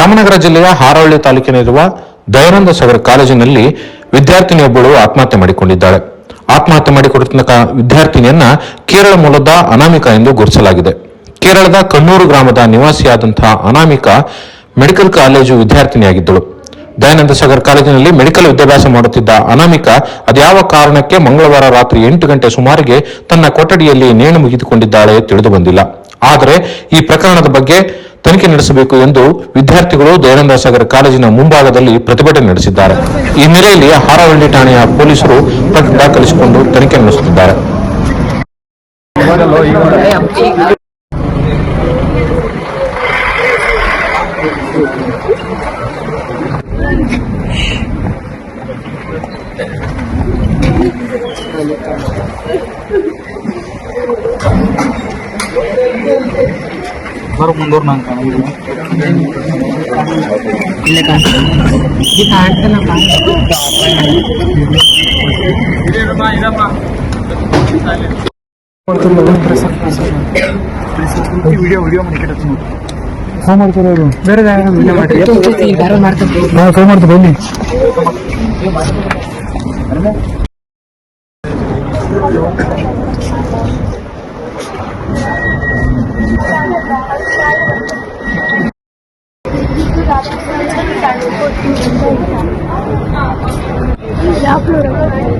ರಾಮನಗರ ಜಿಲ್ಲೆಯ ಹಾರೋಳ್ಳಿ ತಾಲೂಕಿನಲ್ಲಿರುವ ದಯಾನಂದ ಸಾಗರ್ ಕಾಲೇಜಿನಲ್ಲಿ ವಿದ್ಯಾರ್ಥಿನಿಯೊಬ್ಬಳು ಆತ್ಮಹತ್ಯೆ ಮಾಡಿಕೊಂಡಿದ್ದಾಳೆ. ಆತ್ಮಹತ್ಯೆ ಮಾಡಿಕೊಡುತ್ತಿದ್ದ ವಿದ್ಯಾರ್ಥಿನಿಯನ್ನ ಕೇರಳ ಮೂಲದ ಅನಾಮಿಕ ಎಂದು ಗುರುತಿಸಲಾಗಿದೆ. ಕೇರಳದ ಕಣ್ಣೂರು ಗ್ರಾಮದ ನಿವಾಸಿಯಾದಂತಹ ಅನಾಮಿಕ ಮೆಡಿಕಲ್ ಕಾಲೇಜು ವಿದ್ಯಾರ್ಥಿನಿಯಾಗಿದ್ದಳು. ದಯಾನಂದ ಸಾಗರ್ ಕಾಲೇಜಿನಲ್ಲಿ ಮೆಡಿಕಲ್ ವಿದ್ಯಾಭ್ಯಾಸ ಮಾಡುತ್ತಿದ್ದ ಅನಾಮಿಕ ಅದ್ಯಾವ ಕಾರಣಕ್ಕೆ ಮಂಗಳವಾರ ರಾತ್ರಿ ಎಂಟು ಗಂಟೆ ಸುಮಾರಿಗೆ ತನ್ನ ಕೊಠಡಿಯಲ್ಲಿ ನೇಣು ಮುಗಿದುಕೊಂಡಿದ್ದಾಳೆ ತಿಳಿದು ಬಂದಿಲ್ಲ. ಆದರೆ ಈ ಪ್ರಕರಣದ ಬಗ್ಗೆ ತನಿಖೆ ನಡೆಸಬೇಕು ಎಂದು ವಿದ್ಯಾರ್ಥಿಗಳು ದಯಾನಂದ ಸಾಗರ್ ಕಾಲೇಜಿನ ಮುಂಭಾಗದಲ್ಲಿ ಪ್ರತಿಭಟನೆ ನಡೆಸಿದ್ದಾರೆ. ಈ ಹಿನ್ನೆಲೆಯಲ್ಲಿ ಹಾರವಳ್ಳಿ ಠಾಣೆಯ ಪೊಲೀಸರು ಪ್ರಕರಣ ದಾಖಲಿಸಿಕೊಂಡು ತನಿಖೆ ನಡೆಸುತ್ತಿದ್ದಾರೆ. ಬರೋ ಮುಂದೂರು ನಾನು ಕಾಣಿಲ್ಲ ಇಲ್ಲೇ ಕಾಣ್ತದೆ ಈ ಕಾಣ್ತಲ್ಲ ವಿಡಿಯೋ ವಿಡಿಯೋ ಮಾಡಿ ಫೋನ್ ಮಾಡ್ತಾರೆ ಅವರು ಬೇರೆ ವಿಡಿಯೋ ಮಾಡಿ ಬೇರೆ ಮಾಡ್ತಾರೆ ನಾವು ಫೋನ್ ಮಾಡ್ತಾರೆ ಬನ್ನಿ 大家如果听，不。